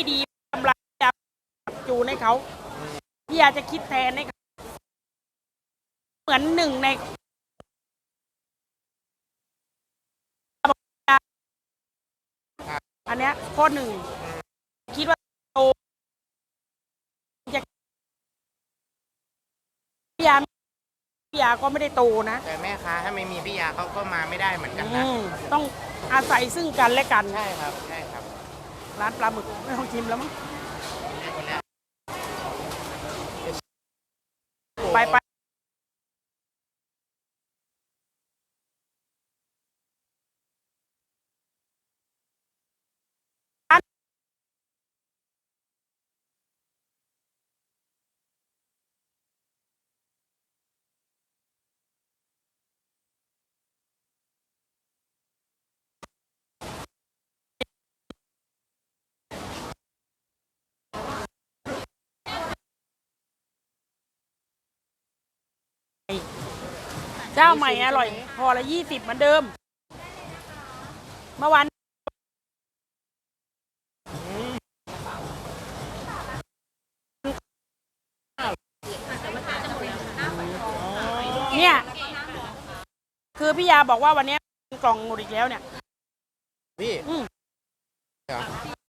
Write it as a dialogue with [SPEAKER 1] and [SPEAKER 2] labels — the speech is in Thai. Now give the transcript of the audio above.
[SPEAKER 1] ไม่ดีทำลายยาจูนให้เขาพี่ยาจะคิดแทนให้เขาเหมือนหนึ่งในอันเนี้ยข้อหนึ่งคิดว่าโตจะพี่ยาพี่ยาก็ไม่ได้โตนะ
[SPEAKER 2] แต่แม่ค้าถ้าไม่มีพี่ยาเขาก็มาไม่ได้เหมือนกันนะ
[SPEAKER 1] อืมต้องอาศัยซึ่งกันและกัน
[SPEAKER 2] ใช่ครับ ใช่ครับ
[SPEAKER 1] ร้านปลาหมึกไม่ต้องชิมแล้วมั้งไปไปเจ้าใหม่อร่อยพอละยี่สิบเหมือนเดิม เมื่อวานเนี่ย คือพี่ยาบอกว่าวันเนี้ยกล่องหมดอีกแล้วเนี่ย
[SPEAKER 2] พี่
[SPEAKER 1] อืม
[SPEAKER 2] เหรอ